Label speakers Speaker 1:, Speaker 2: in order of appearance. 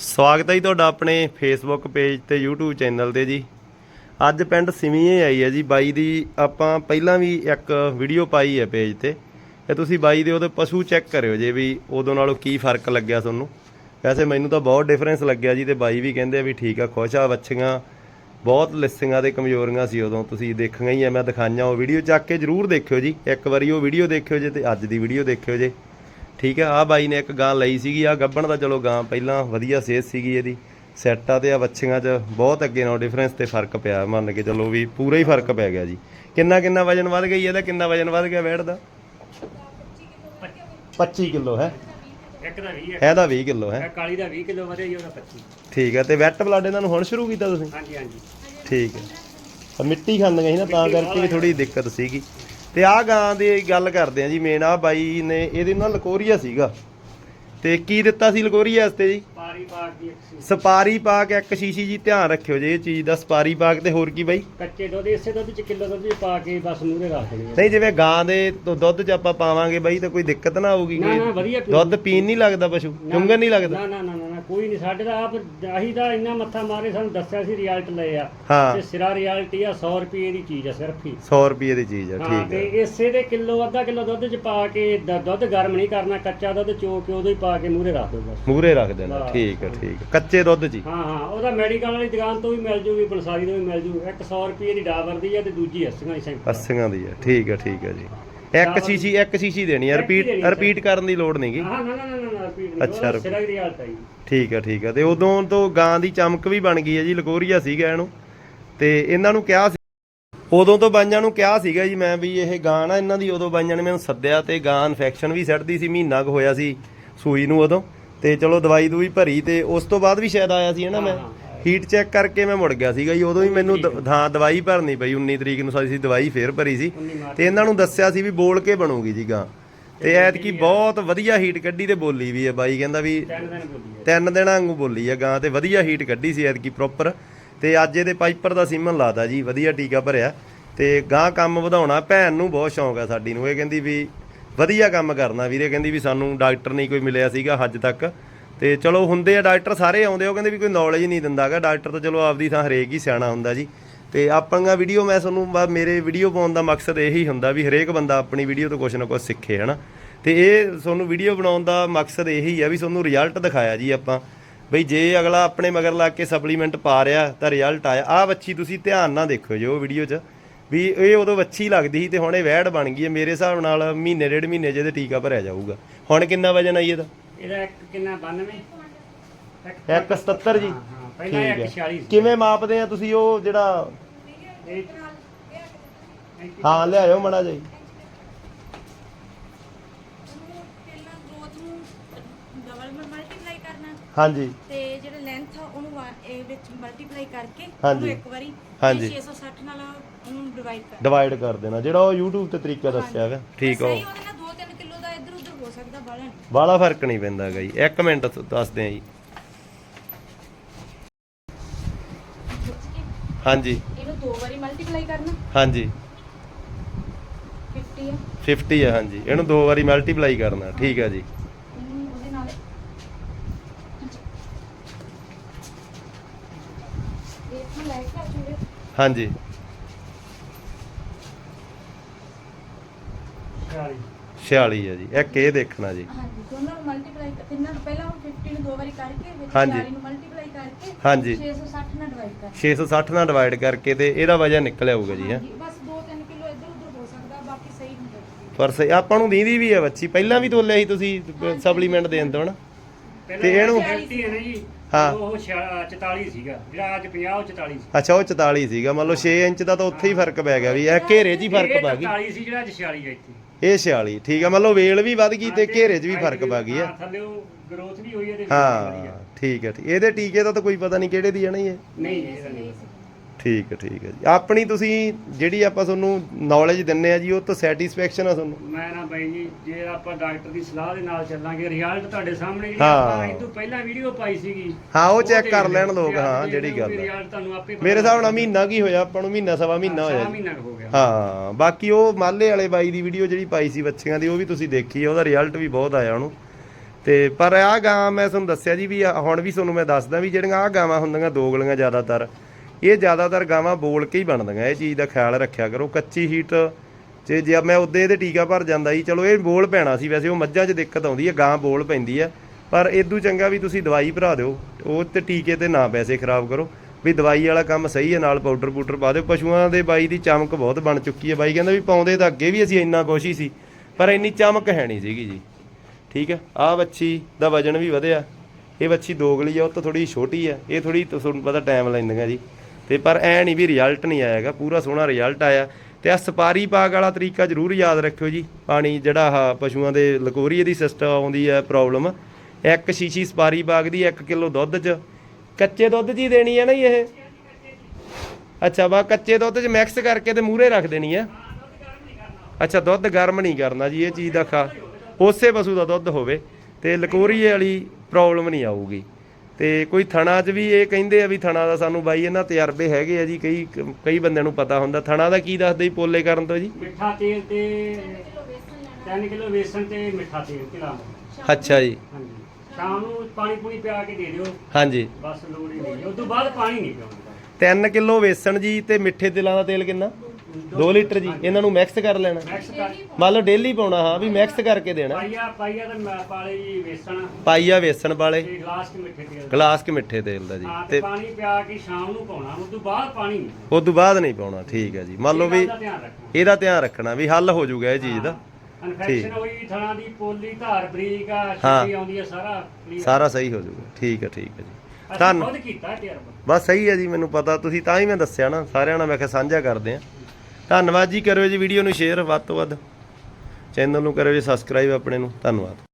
Speaker 1: ਸਵਾਗਤ ਹੈ ਜੀ ਤੁਹਾਡਾ ਆਪਣੇ ਫੇਸਬੁੱਕ ਪੇਜ ਤੇ YouTube ਚੈਨਲ ਤੇ ਜੀ। ਅੱਜ ਪਿੰਡ ਸਿਵੀਏ ਆਈ ਹੈ ਜੀ। ਬਾਈ ਦੀ ਆਪਾਂ ਪਹਿਲਾਂ ਵੀ ਇੱਕ ਵੀਡੀਓ ਪਾਈ ਹੈ ਪੇਜ ਤੇ। ਤੇ ਤੁਸੀਂ ਬਾਈ ਦੇ ਉਹਦੇ ਪਸ਼ੂ ਚੈੱਕ ਕਰਿਓ ਜੇ ਵੀ ਉਦੋਂ ਨਾਲੋਂ ਕੀ ਫ਼ਰਕ ਲੱਗਿਆ ਤੁਹਾਨੂੰ। ਵੈਸੇ ਮੈਨੂੰ ਤਾਂ ਬਹੁਤ ਡਿਫਰੈਂਸ ਲੱਗਿਆ ਜੀ ਤੇ ਬਾਈ ਵੀ ਕਹਿੰਦੇ ਆ ਵੀ ਠੀਕ ਆ, ਖੁਸ਼ ਆ, ਵੱਛੀਆਂ, ਬਹੁਤ ਲਿਸਟਿੰਗਾਂ ਤੇ ਕਮਜ਼ੋਰੀਆਂ ਸੀ ਉਦੋਂ। ਤੁਸੀਂ ਦੇਖੀਆਂ ਹੀ ਆ, ਮੈਂ ਦਿਖਾਈਆਂ ਉਹ ਵੀਡੀਓ ਚੱਕ ਕੇ ਜਰੂਰ ਦੇਖਿਓ ਜੀ। ਇੱਕ ਵਾਰੀ ਉਹ ਵੀਡੀਓ ਦੇਖਿਓ ਜੇ ਤੇ ਅੱਜ ਦੀ ਵੀਡੀਓ ਦੇਖਿਓ ਜੇ। ਠੀਕ ਹੈ ਆ ਬਾਈ ਨੇ ਇੱਕ ਗਾਂ ਲਈ ਸੀਗੀ ਆ ਗੱਬਣ ਦਾ ਚਲੋ ਗਾਂ ਪਹਿਲਾਂ ਵਧੀਆ ਸਿਹਤ ਸੀਗੀ ਇਹਦੀ। ਸੈੱਟ ਤੇ ਆ ਵੱਛੀਆਂ 'ਚ ਬਹੁਤ ਅੱਗੇ ਨਾਲੋਂ ਡਿਫਰੈਂਸ ਤੇ ਫ਼ਰਕ ਪਿਆ ਮੰਨ ਕੇ ਚਲੋ ਵੀ ਪੂਰਾ ਹੀ ਫ਼ਰਕ ਪੈ ਗਿਆ ਜੀ। ਕਿੰਨਾ ਕਿੰਨਾ ਵਜਨ ਵੱਧ ਗਈ ਇਹਦਾ? ਕਿੰਨਾ ਵਜਨ ਵੱਧ ਗਿਆ ਵੈੜ ਦਾ? 25 ਕਿਲੋ ਹੈ।
Speaker 2: ਇੱਕ ਦਾ 20 ਹੈ।
Speaker 1: ਇਹਦਾ 20 ਕਿਲੋ ਹੈ।
Speaker 2: ਕਾਲੀ ਦਾ 20 ਕਿਲੋ ਵਧਿਆ ਜੀ ਉਹਦਾ 25
Speaker 1: ਠੀਕ ਹੈ ਤੇ ਵੈਟ ਬਲੱਡ ਇਹਨਾਂ ਨੂੰ ਹੁਣ ਸ਼ੁਰੂ ਕੀਤਾ ਤੁਸੀਂ?
Speaker 2: ਹਾਂਜੀ ਹਾਂਜੀ।
Speaker 1: ਠੀਕ ਹੈ ਮਿੱਟੀ ਖਾਂਦੀਆਂ ਸੀ ਨਾ ਤਾਂ ਕਰਕੇ ਥੋੜੀ ਦਿੱਕਤ ਸੀਗੀ। ਤੇ ਆਹ ਗਾਂ ਦੀ ਗੱਲ ਕਰਦੇ ਆ ਜੀ ਮੇਨ ਆ ਬਾਈ ਨੇ ਇਹਦੇ ਨਾਲ ਲਕੋਰੀਆ ਸੀਗਾ। ਤੇ ਕੀ ਦਿੱਤਾ ਸੀ ਲਕੋਰੀਆ ਵਾਸਤੇ ਜੀ?
Speaker 2: ਪਾਰੀ ਪਾਕ ਦੀ ਇੱਕ ਸੀ।
Speaker 1: ਸਪਾਰੀ ਪਾਕ ਇੱਕ ਸ਼ੀਸ਼ੀ ਜੀ ਧਿਆਨ ਰੱਖਿਓ ਜੇ ਇਹ ਚੀਜ਼ ਦਾ ਸਪਾਰੀ ਪਾਕ ਤੇ ਹੋਰ ਕੀ ਬਾਈ?
Speaker 2: ਕੱਚੇ ਦੁੱਧ ਇਸੇ ਦੁੱਧ ਚ ਕਿਲੋ ਦੁੱਧ ਪਾ ਕੇ ਬਸ ਮੂਹਰੇ ਰੱਖ ਦੇਣੀ
Speaker 1: ਨਹੀਂ ਜਿਵੇਂ ਗਾਂ ਦੇ ਦੁੱਧ ਚ ਆਪਾਂ ਪਾਵਾਂਗੇ ਬਾਈ ਤਾਂ ਕੋਈ ਦਿੱਕਤ ਨਾ ਆਊਗੀ
Speaker 2: ਨਾ ਨਾ ਵਧੀਆ ਪੀ-
Speaker 1: ਦੁੱਧ ਪੀਣ ਨਹੀਂ ਲੱਗਦਾ ਪਸ਼ੂ ਚੁੰਗਣ ਨਹੀਂ ਲੱਗਦਾ।
Speaker 2: ਨਾ ਨਾ ਨਾ, ਕੋਈ ਨਹੀਂ ਸਾਡੇ ਦਾ ਆਪ ਆਹੀ ਦਾ ਇੰਨਾ ਮੱਥਾ ਮਾਰੇ ਸਾਨੂੰ ਦੱਸਿਆ ਸੀ ਰਿਜ਼ਲਟ ਲਏ ਆ।
Speaker 1: ਹਾਂ।
Speaker 2: ਤੇ ਸਿਰਾ ਰਿਜ਼ਲਟ ਆ 100 ਰੁਪਏ ਦੀ ਚੀਜ਼ ਆ ਸਿਰਫ ਹੀ।
Speaker 1: 100 ਰੁਪਏ ਦੀ ਚੀਜ਼ ਆ
Speaker 2: ਹਾਂ
Speaker 1: ਠੀਕ
Speaker 2: ਤੇ
Speaker 1: ਹੈ
Speaker 2: ਇਸੇ ਦੇ ਕਿਲੋ ਅੱਧਾ ਕਿਲੋ ਦੁੱਧ ਚ ਪਾ ਕੇ ਦ- ਦੁੱਧ ਗਰਮ ਨਹੀਂ ਕਰਨਾ ਕੱਚਾ ਦੁੱਧ ਚੋ ਕੇ ਉਦੋਂ ਹੀ ਪਾ ਕੇ ਮੂਹਰੇ ਰੱਖ ਦਿਓ ਬਸ।
Speaker 1: ਮੂਰੇ ਰੱਖ ਦੇਣਾ
Speaker 2: ਹਾਂ।
Speaker 1: ਠੀਕ ਹੈ ਠੀਕ ਹੈ ਕੱਚੇ ਦੁੱਧ ਜੀ
Speaker 2: ਹਾਂ। ਹਾਂ ਉਹਦਾ ਮੈਡੀਕਲ ਵਾਲੀ ਦੁਕਾਨ ਤੋਂ ਵੀ ਮਿਲ ਜੂਗੀ ਬਲਸਾਰੀ ਤੋਂ ਵੀ ਮਿਲ ਜੂ। ਇੱਕ 100 ਰੁਪਏ ਦੀ ਡਾਬਰ ਦੀ ਆ ਤੇ ਦੂਜੀ 80 ਦੀ ਸੈਂਪਲ
Speaker 1: ਅੱਸੀਆਂ ਦੀ ਹੈ ਠੀਕ ਹੈ ਠੀਕ ਹੈ ਜੀ। ਇੱਕ ਸ਼ੀਸ਼ੀ ਇੱਕ ਸ਼ੀਸ਼ੀ ਦੇਣੀ ਹੈ ਰਿਪੀਟ ਰਿਪੀਟ ਕਰਨ ਦੀ ਲੋੜ ਨਹੀਂਗੀ
Speaker 2: ਹਾਂ ਨਾ ਨਾ ਨਾ ਨਾ ਰਿਪੀਟ ਨਹੀਂ।
Speaker 1: ਅੱਛਾ।
Speaker 2: ਸਿਰਾ ਆਈ
Speaker 1: ਠੀਕ ਹੈ ਠੀਕ ਹੈ। ਤੇ ਉਦੋਂ ਤੋਂ ਗਾਂ ਦੀ ਚਮਕ ਵੀ ਬਣ ਗਈ ਹੈ ਜੀ ਲਕੋਰੀਆ ਸੀਗਾ ਇਹਨੂੰ। ਤੇ ਇਹਨਾਂ ਨੂੰ ਕਿਹਾ ਸੀ ਉਦੋਂ ਤੋਂ ਬਾਈਆਂ ਨੂੰ ਕਿਹਾ ਸੀਗਾ ਜੀ ਮੈਂ ਵੀ ਇਹ ਗਾਂ ਨਾ ਇਹਨਾਂ ਦੀ ਉਦੋਂ ਬਾਈਆਂ ਨੇ ਮੈਨੂੰ ਸੱਦਿਆ ਤੇ ਗਾਂ ਇਨਫੈਕਸ਼ਨ ਵੀ ਸੱਟਦੀ ਸੀ ਮਹੀਨਾ ਕੁ ਹੋਇਆ ਸੀ ਸੂਈ ਨੂੰ ਉਦੋਂ। ਤੇ ਚਲੋ ਦਵਾਈ ਦੂਈ ਭਰੀ ਤੇ ਉਸ ਤੋਂ ਬਾਅਦ ਵੀ ਸ਼ਾਇਦ ਆਇਆ ਸੀ ਨਾ ਮੈਂ? ਹੀਟ ਚੈੱਕ ਕਰਕੇ ਮੈਂ ਮੁੜ ਗਿਆ ਸੀਗਾ ਜੀ ਉਦੋਂ ਹੀ ਮੈਨੂੰ ਦ- ਹਾਂ ਦਵਾਈ ਭਰਨੀ ਪਈ 19 ਤਰੀਕ ਨੂੰ ਸਾਡੀ ਦਵਾਈ ਫੇਰ ਭਰੀ ਸੀ।
Speaker 2: 19 ਮਾਰਚ
Speaker 1: ਤੇ ਇਹਨਾਂ ਨੂੰ ਦੱਸਿਆ ਸੀ ਵੀ ਬੋਲ ਕੇ ਬਣੂਗੀ ਜੀ ਗਾਂ। ਤੇ ਐਤਕੀ ਬਹੁਤ ਵਧੀਆ ਹੀਟ ਕੱਢੀ ਤੇ ਬੋਲੀ ਵੀ ਹੈ ਬਾਈ ਕਹਿੰਦਾ ਵੀ
Speaker 2: ਤਿੰਨ ਦਿਨ ਬੋਲੀ ਹੈ
Speaker 1: ਤਿੰਨ ਦਿਨਾਂ ਵਾਂਗੂ ਬੋਲੀ ਆ ਗਾਂ ਤੇ ਵਧੀਆ ਹੀਟ ਕੱਢੀ ਸੀ ਐਤਕੀ ਪ੍ਰੋਪਰ ਤੇ ਅੱਜ ਇਹਦੇ ਪਾਈਪਰ ਦਾ ਸੀਮਨ ਲਾਦਾ ਜੀ ਵਧੀਆ ਟੀਕਾ ਭਰਿਆ। ਤੇ ਗਾਂ ਕੰਮ ਵਧਾਉਣਾ ਭੈਣ ਨੂੰ ਬਹੁਤ ਸ਼ੌਂਕ ਆ ਸਾਡੀ ਨੂੰ। ਇਹ ਕਹਿੰਦੀ ਵੀ ਵਧੀਆ ਕੰਮ ਕਰਨਾ ਵੀਰੇ ਕਹਿੰਦੀ ਵੀ ਸਾਨੂੰ ਡਾਕਟਰ ਨਹੀਂ ਕੋਈ ਮਿਲਿਆ ਸੀਗਾ ਅੱਜ ਤੱਕ। ਤੇ ਚਲੋ ਹੁੰਦੇ ਆ, ਡਾਕਟਰ ਸਾਰੇ ਆਉਂਦੇ ਉਹ ਕਹਿੰਦੇ ਵੀ ਕੋਈ ਨੌਲੇਜ ਨਹੀਂ ਦਿੰਦਾਗਾ। ਡਾਕਟਰ ਤਾਂ ਚਲੋ ਆਪਦੀ ਥਾਂ ਹਰੇਕ ਹੀ ਸਿਆਣਾ ਹੁੰਦਾ ਜੀ। ਤੇ ਆਪਣੀਆਂ ਵੀਡੀਓ ਮੈਂ ਤੁਹਾਨੂੰ ਬ- ਮੇਰੇ ਵੀਡੀਓ ਪਾਉਣ ਦਾ ਮਕਸਦ ਇਹੀ ਹੁੰਦਾ ਵੀ ਹਰੇਕ ਬੰਦਾ ਆਪਣੀ ਵੀਡੀਓ ਤੋਂ ਕੁਝ ਨਾ ਕੁਝ ਸਿੱਖੇ, ਹਨਾ। ਤੇ ਇਹ ਤੁਹਾਨੂੰ ਵੀਡੀਓ ਬਣਾਉਣ ਦਾ ਮਕਸਦ ਇਹੀ ਆ ਵੀ ਤੁਹਾਨੂੰ ਰਿਜ਼ਲਟ ਦਿਖਾਇਆ ਜੀ ਆਪਾਂ। ਬਈ ਜੇ ਅਗਲਾ ਆਪਣੇ ਮਗਰ ਲੱਗ ਕੇ ਸਪਲੀਮੈਂਟ ਪਾ ਰਿਹਾ, ਤਾਂ ਰਿਜ਼ਲਟ ਆਇਆ। ਆਹ ਵੱਛੀ ਤੁਸੀਂ ਧਿਆਨ ਨਾਲ ਦੇਖਿਓ ਜੋ ਵੀਡੀਓ 'ਚ। ਵੀ ਇਹ ਉਦੋਂ ਵੱਛੀ ਲੱਗਦੀ ਸੀ ਤੇ ਹੁਣ ਇਹ ਵੈੜ ਬਣ ਗਈ ਹੈ। ਮੇਰੇ ਹਿਸਾਬ ਨਾਲ ਮਹੀਨੇ, ਡੇਢ ਮਹੀਨੇ 'ਚ ਇਹਦੇ ਟੀਕਾ ਭਰਿਆ ਜਾਊਗਾ। ਹੁਣ ਕਿੰਨਾ ਵਜਨ ਆਈ ਇਹਦਾ?
Speaker 2: ਇਹਦਾ ਇੱਕ ਕਿੰਨਾ 92
Speaker 1: ਇੱਕ 77 ਜੀ।
Speaker 2: ਹਾਂ ਹਾਂ ਪਹਿਲਾਂ
Speaker 1: ਠੀਕ
Speaker 2: ਇੱਕ
Speaker 1: ਹੈ।
Speaker 2: 46 ਸੀ।
Speaker 1: ਕਿਵੇਂ ਮਾਪਦੇ ਆ ਤੁਸੀਂ ਉਹ ਜਿਹੜਾ?
Speaker 2: ਇਹ
Speaker 1: ਹਾਂ ਲਿਆਇਓ ਮੜਾ ਜੀ
Speaker 3: ਪਹਿਲਾਂ ਗ੍ਰੋਥ ਨੂੰ ਡਬਲ ਮਲਟੀਪਲਾਈ ਕਰਨਾ
Speaker 1: ਹਾਂਜੀ।
Speaker 3: ਤੇ ਜਿਹੜਾ ਲੈਂਥ ਆ ਉਹਨੂੰ ਵਾ- ਇਹ ਵਿੱਚ ਮਲਟੀਪਲਾਈ ਕਰਕੇ
Speaker 1: ਹਾਂਜੀ।
Speaker 3: ਉਹਨੂੰ ਇੱਕ ਵਾਰੀ
Speaker 1: ਹਾਂਜੀ।
Speaker 3: 660 ਨਾਲ ਉਹਨੂੰ ਡਿਵਾਈਡ ਕਰ
Speaker 1: ਡਿਵਾਈਡ ਕਰ ਦੇਣਾ। ਜਿਹੜਾ ਉਹ YouTube ਤੇ ਤਰੀਕਾ ਦੱਸਿਆ ਠੀਕ
Speaker 3: ਸਹੀ
Speaker 1: ਹੋ
Speaker 3: ਉਹਦੇ ਨਾਲ 2-3 ਕਿਲੋ ਦਾ ਇੱਧਰ ਉੱਧਰ ਹੋ ਸਕਦਾ ਬਾਲਣ
Speaker 1: ਬਾਲਾ ਫ਼ਰਕ ਨਹੀਂ ਪੈਂਦਾ ਹੈਗਾ ਜੀ। ਇੱਕ ਮਿੰਟ ਦੱਸਦੇ ਆ ਜੀ। ਹਾਂਜੀ।
Speaker 3: ਇਹਨੂੰ ਦੋ ਵਾਰੀ ਮਲਟੀਪਲਾਈ ਕਰਨਾ।
Speaker 1: ਹਾਂਜੀ।
Speaker 3: 50 ਆ।
Speaker 1: 50 ਹੈ ਹਾਂਜੀ। ਇਹਨੂੰ ਦੋ ਵਾਰੀ ਮਲਟੀਪਲਾਈ ਕਰਨਾ। ਠੀਕ ਹੈ ਜੀ।
Speaker 3: ਇਹਨੂੰ ਉਹਦੇ ਨਾਲ। ਇਹ ਤੋਂ ਲੈ ਕੇ ਆ ਚੂੜੇ
Speaker 1: ਹਾਂਜੀ
Speaker 2: 46
Speaker 1: 46 ਹੈ ਜੀ ਇੱਕ ਇਹ ਦੇਖਣਾ ਜੀ।
Speaker 3: ਹਾਂਜੀ ਦੋਨਾਂ ਨੂੰ ਮਲਟੀਪਲਾਈ ਤਿੰਨਾਂ ਨੂੰ ਪਹਿਲਾਂ ਉਹ 50 ਨੂੰ ਦੋ ਵਾਰੀ ਕਰਕੇ ਵਿੱਚ
Speaker 1: ਹਾਂਜੀ।
Speaker 3: 40 ਨੂੰ ਮਲਟੀਪਲਾਈ ਕਰਕੇ
Speaker 1: ਹਾਂਜੀ।
Speaker 3: 660 ਨਾਲ ਡਿਵਾਈਡ ਕਰ
Speaker 1: 660 ਨਾਲ ਡਿਵਾਈਡ ਕਰਕੇ ਤੇ ਇਹਦਾ ਵਜਨ ਨਿਕਲ ਆਊਗਾ ਜੀ ਹੈ।
Speaker 3: ਹਾਂਜੀ, ਬਸ 2-3 ਕਿਲੋ ਇੱਧਰ ਉੱਧਰ ਹੋ ਸਕਦਾ ਬਾਕੀ ਸਹੀ ਹੁੰਦਾ
Speaker 1: ਪਰ ਸਹੀ ਆਪਾਂ ਨੂੰ ਦੀਦੀ ਵੀ ਹੈ ਬੱਚੀ ਪਹਿਲਾਂ ਵੀ ਤੋਲਿਆ ਸੀ ਤੁਸੀਂ ਸਪਲੀਮੈਂਟ ਦੇਣ ਤੋਂ ਨਾ ਤੇ ਇਹਨੂੰ-
Speaker 2: 50 ਹੈ ਨਾ ਜੀ।
Speaker 1: ਹਾਂ।
Speaker 2: ਉਹ ਛਿਆ- 44 ਸੀਗਾ। ਜਿਹੜਾ ਅੱਜ 50 ਉਹ 44 ਸੀ।
Speaker 1: ਅੱਛਾ ਉਹ 44 ਸੀਗਾ। ਮੰਨ ਲਓ 6 ਇੰਚ ਦਾ ਤਾਂ ਉੱਥੇ ਹੀ ਫ਼ਰਕ ਪੈ ਗਿਆ ਵੀ ਇਹ ਘੇਰੇ 'ਚ ਹੀ ਫ਼ਰਕ ਪਾ ਗਈ।
Speaker 2: 44 ਸੀ ਜਿਹੜਾ ਅੱਜ 46 ਹੈ ਇੱਥੇ।
Speaker 1: ਇਹ 46 ਠੀਕ ਆ। ਮੰਨ ਲਓ ਵੇਲ ਵੀ ਵੱਧ ਗਈ ਤੇ ਘੇਰੇ 'ਚ ਵੀ ਫ਼ਰਕ ਪਾ ਗਈ ਹੈ
Speaker 2: ਹਾਂ, ਥੱਲੇ ਉਹ ਗਰੋਥ ਵੀ ਹੋਈ ਹੈ ਤੇ
Speaker 1: ਹਾਂ ਠੀਕ ਹੈ ਠੀਕ ਇਹਦੇ ਟੀਕੇ ਦਾ ਤਾਂ ਕੋਈ ਪਤਾ ਨਹੀਂ ਕਿਹੜੇ ਦੀ ਹੈ ਨਾ ਜੀ ਇਹ।
Speaker 2: ਨਹੀਂ ਨਹੀਂ।
Speaker 1: ਠੀਕ ਹੈ ਠੀਕ ਹੈ ਜੀ। ਆਪਣੀ ਤੁਸੀਂ ਜਿਹੜੀ ਆਪਾਂ ਤੁਹਾਨੂੰ ਨੌਲੇਜ ਦਿੰਨੇ ਆ ਜੀ ਉਹ ਤੋਂ ਸੈਟੀਸਫੈਕਸ਼ਨ ਆ ਤੁਹਾਨੂੰ?
Speaker 2: ਮੈਂ ਨਾ ਬਾਈ ਜੀ ਜੇ ਆਪਾਂ ਡਾਕਟਰ ਦੀ ਸਲਾਹ ਦੇ ਨਾਲ ਚੱਲਾਂਗੇ ਰਿਜ਼ਲਟ ਤੁਹਾਡੇ ਸਾਹਮਣੇ ਜਿਹੜੀ
Speaker 1: ਹਾਂ।
Speaker 2: ਆਪਾਂ ਇਹ ਤੋਂ ਪਹਿਲਾਂ ਵੀਡੀਓ ਪਾਈ ਸੀਗੀ
Speaker 1: ਹਾਂ ਉਹ ਚੈੱਕ ਕਰ। ਲੈਣ ਲੋਕ ਹਾਂ ਜਿਹੜੀ ਗੱਲ ਆ।
Speaker 2: ਪਤਾ
Speaker 1: ਮੇਰੇ ਹਿਸਾਬ ਨਾਲ ਮਹੀਨਾ ਕੀ ਹੋਇਆ ਆਪਾਂ ਨੂੰ ਮਹੀਨਾ ਸਵਾ ਮਹੀਨਾ
Speaker 2: ਹਾਂ,
Speaker 1: ਹੋਇਆ
Speaker 2: ਮਹੀਨਾ ਹੋ ਗਿਆ।
Speaker 1: ਹਾਂ ਬਾਕੀ ਉਹ ਮਾਲੇ ਵਾਲੇ ਬਾਈ ਦੀ ਵੀਡੀਓ ਜਿਹੜੀ ਪਾਈ ਸੀ ਬੱਚਿਆਂ ਦੀ ਉਹ ਵੀ ਤੁਸੀਂ ਦੇਖੀ ਆ ਉਹਦਾ ਰਿਜ਼ਲਟ ਵੀ ਬਹੁਤ ਆਇਆ ਉਹਨੂੰ। ਤੇ ਪਰ ਆਹ ਗਾਂ ਮੈਂ ਤੁਹਾਨੂੰ ਦੱਸਿਆ ਜੀ ਵੀ ਹੁਣ ਵੀ ਤੁਹਾਨੂੰ ਮੈਂ ਦੱਸਦਾ ਵੀ ਜਿਹੜੀਆਂ ਆਹ ਗਾਵਾਂ ਹੁੰਦੀਆਂ ਦੋਗਲੀਆਂ ਜ਼ਿਆਦਾਤਰ ਇਹ ਜ਼ਿਆਦਾਤਰ ਗਾਵਾਂ ਬੋਲ ਕੇ ਹੀ ਬਣਦੀਆਂ, ਇਹ ਚੀਜ਼ ਦਾ ਖਿਆਲ ਰੱਖਿਆ ਕਰੋ। ਕੱਚੀ ਹੀਟ ਜੇ ਜੇ ਮੈਂ ਉੱਦੇ ਇਹਦੇ ਟੀਕਾ ਭਰ ਜਾਂਦਾ ਜੀ, ਚਲੋ ਇਹ ਬੋਲ ਪੈਣਾ ਸੀ, ਵੈਸੇ ਉਹ ਮੱਝਾਂ 'ਚ ਦਿੱਕਤ ਆਉਂਦੀ ਹੈ, ਗਾਂ ਬੋਲ ਪੈਂਦੀ ਹੈ। ਪਰ ਇਦੋਂ ਚੰਗਾ ਵੀ ਤੁਸੀਂ ਦਵਾਈ ਭਰਾ ਦਿਓ, ਉਹ ਤੇ ਟੀਕੇ ਤੇ ਨਾ ਪੈਸੇ ਖਰਾਬ ਕਰੋ, ਵੀ ਦਵਾਈ ਵਾਲਾ ਕੰਮ ਸਹੀ ਹੈ, ਨਾਲ ਪਾਊਡਰ ਪੂਡਰ ਪਾ ਦਿਓ। ਪਸ਼ੂਆਂ ਦੇ ਬਾਈ ਦੀ ਚਮਕ ਬਹੁਤ ਬਣ ਚੁੱਕੀ ਹੈ ਬਾਈ, ਕਹਿੰਦਾ ਵੀ ਪਾਉਂਦੇ ਤਾਂ ਅੱਗੇ ਵੀ ਅਸੀਂ ਇੰਨਾ ਕੁਛ ਹੀ ਸੀ, ਪਰ ਇੰਨੀ ਚਮਕ ਹੈ ਨਹੀਂ ਸੀਗੀ ਜੀ। ਠੀਕ ਹੈ, ਆਹ ਵੱਛੀ ਦਾ ਵਜਨ ਵੀ ਵਧਿਆ, ਇਹ ਵੱਛੀ ਦੋਗਲੀ ਆ, ਉਹ ਤੋਂ ਥੋੜੀ ਛੋਟੀ ਆ ਇਹ ਥੋੜੀ ਤੁਹਾਨੂੰ ਪਤਾ ਟਾਈਮ ਲੈਂਦੀਆਂ ਜੀ। ਤੇ ਪਰ ਐ ਨਹੀਂ ਵੀ ਰਿਜ਼ਲਟ ਨਹੀਂ ਆਇਆਗਾ ਪੂਰਾ ਸੋਹਣਾ ਰਿਜ਼ਲਟ ਆਇਆ। ਤੇ ਆ ਸਪਾਰੀ ਪਾਕ ਵਾਲਾ ਤਰੀਕਾ ਜ਼ਰੂਰ ਯਾਦ ਰੱਖਿਓ ਜੀ। ਪਾਣੀ ਜਿਹੜਾ ਆ ਪਸ਼ੂਆਂ ਦੇ ਲਕੋਰੀਏ ਦੀ ਸਿਸਟਮ ਆਉਂਦੀ ਹੈ ਪ੍ਰੋਬਲਮ ਇੱਕ ਸ਼ੀਸ਼ੀ ਸਪਾਰੀ ਪਾਕ ਦੀ 1 ਕਿਲੋ ਦੁੱਧ 'ਚ। ਕੱਚੇ ਦੁੱਧ 'ਚ ਹੀ ਦੇਣੀ ਹੈ ਨਾ ਜੀ ਇਹ? ਅੱਛਾ, ਬਾ ਕੱਚੇ ਦੁੱਧ 'ਚ ਮਿਕਸ ਕਰਕੇ ਤੇ ਮੂਹਰੇ ਰੱਖ ਦੇਣੀ ਹੈ? ਅੱਛਾ, ਦੁੱਧ ਗਰਮ ਨਹੀਂ ਕਰਨਾ ਜੀ, ਇਹ ਚੀਜ਼ ਦਾ ਖਾ ਉਸੇ ਪਸ਼ੂ ਦਾ ਦੁੱਧ ਹੋਵੇ ਤੇ ਲਕੋਰੀਏ ਵਾਲੀ ਪ੍ਰੋਬਲਮ ਨਹੀਂ ਆਊਗੀ। ਤੇ ਕੋਈ ਥਣਾ 'ਚ ਵੀ ਇਹ ਕਹਿੰਦੇ ਆ ਵੀ ਥਣਾ ਦਾ ਸਾਨੂੰ ਬਾਈ ਇਹਨਾਂ ਤਜਰਬੇ ਹੈਗੇ ਆ ਜੀ ਕਈ ਕਈ ਬੰਦਿਆਂ ਨੂੰ ਪਤਾ ਹੁੰਦਾ। ਥਣਾ ਦਾ ਕੀ ਦੱਸਦੇ ਜੀ ਪੋਲੇ ਕਰਨ ਤੋਂ ਜੀ?
Speaker 2: ਮਿੱਠਾ ਤੇਲ ਤੇ 3 ਕਿਲੋ ਵੇਸਣ ਤੇ ਮਿੱਠਾ ਤੇਲ ਕਿਲਾ
Speaker 1: ਅੱਛਾ ਜੀ।
Speaker 2: ਹਾਂਜੀ। ਸ਼ਾਮ ਨੂੰ ਪਾਣੀ ਪੂਣੀ ਪਿਆ ਕੇ ਦੇ ਦਿਓ।
Speaker 1: ਹਾਂਜੀ।
Speaker 2: ਬਸ ਲੋੜ ਹੀ ਨਹੀਂ। ਉਸ ਤੋਂ ਬਾਅਦ ਪਾਣੀ ਨਹੀਂ ਪਿਆਉਣਾ
Speaker 1: 3 ਕਿਲੋ ਵੇਸਣ ਜੀ ਤੇ ਮਿੱਠੇ ਤਿਲਾਂ ਦਾ ਤੇਲ ਕਿੰਨਾ? 2 ਲੀਟਰ ਜੀ ਇਹਨਾਂ ਨੂੰ ਮਿਕਸ ਕਰ ਲੈਣਾ।
Speaker 2: ਮਿਕਸ ਕਰ।
Speaker 1: ਮੰਨ ਲਓ ਡੇਲੀ ਪਾਉਣਾ ਹਾਂ ਵੀ ਮਿਕਸ ਕਰਕੇ ਦੇਣਾ।
Speaker 2: ਪਾਈਆ ਪਾਈਆ ਤੇ ਮੈਂ ਪਾਲੇ ਜੀ ਵੇਸਣ।
Speaker 1: ਪਾਈਆ ਵੇਸਣ ਵਾਲੇ।
Speaker 2: ਤੇ ਗਲਾਸ ਕੇ ਮਿੱਠੇ ਤੇਲ। ਦਾ।
Speaker 1: ਗਲਾਸ ਕਿ ਮਿੱਠੇ ਤੇਲ ਦਾ ਜੀ।
Speaker 2: ਹਾਂ ਤੇ
Speaker 1: ਤੇ
Speaker 2: ਪਾਣੀ ਪਿਆ ਕੇ ਸ਼ਾਮ ਨੂੰ ਪਾਉਣਾ ਉਸ ਤੋਂ ਬਾਅਦ ਪਾਣੀ। ਨਹੀਂ
Speaker 1: ਉਸ ਤੋਂ ਬਾਅਦ ਨਹੀਂ ਪਾਉਣਾ ਠੀਕ ਹੈ ਜੀ। ਮੰਨ ਲਓ ਵੀ
Speaker 2: ਇਹ ਗੱਲ ਦਾ ਧਿਆਨ ਰੱਖਣਾ।
Speaker 1: ਇਹਦਾ ਧਿਆਨ ਰੱਖਣਾ ਵੀ ਹੱਲ ਹੋ ਜਾਊਗਾ ਇਹ ਚੀਜ਼ ਦਾ।
Speaker 2: ਇਨਫੈਕਸ਼ਨ ਹੋਈ ਥਣਾ ਦੀ ਪੋਲੀ ਧਾਰ ਬਰੀਕ ਆ। ਛਿੱਟੀ ਆਉਂਦੀ ਆ ਸਾਰਾ clear।
Speaker 1: ਸਾਰਾ ਸਹੀ ਹੋ ਜਾਊਗਾ। ਠੀਕ ਹੈ ਠੀਕ ਹੈ ਜੀ।
Speaker 2: ਅਸੀਂ
Speaker 1: ਧੰਨ
Speaker 2: ਖੁਦ ਕੀਤਾ ਤਜਰਬਾ
Speaker 1: ਬਸ ਸਹੀ ਹੈ ਜੀ ਮੈਨੂੰ ਪਤਾ। ਤੁਸੀਂ ਤਾਂ ਹੀ ਮੈਂ ਦੱਸਿਆ ਨਾ ਸਾਰਿਆਂ ਨਾਲ ਮੈਂ ਕਿਹਾ ਸਾਂਝਾ ਕਰਦੇ ਆ ਧੰਨਵਾਦ ਜੀ, ਕਰਿਓ ਜੀ ਵੀਡੀਓ ਨੂੰ ਸ਼ੇਅਰ ਵੱਧ ਤੋਂ ਵੱਧ। ਚੈਨਲ ਨੂੰ ਕਰਿਓ ਜੀ ਸਬਸਕ੍ਰਾਈਬ ਆਪਣੇ ਨੂੰ। ਧੰਨਵਾਦ।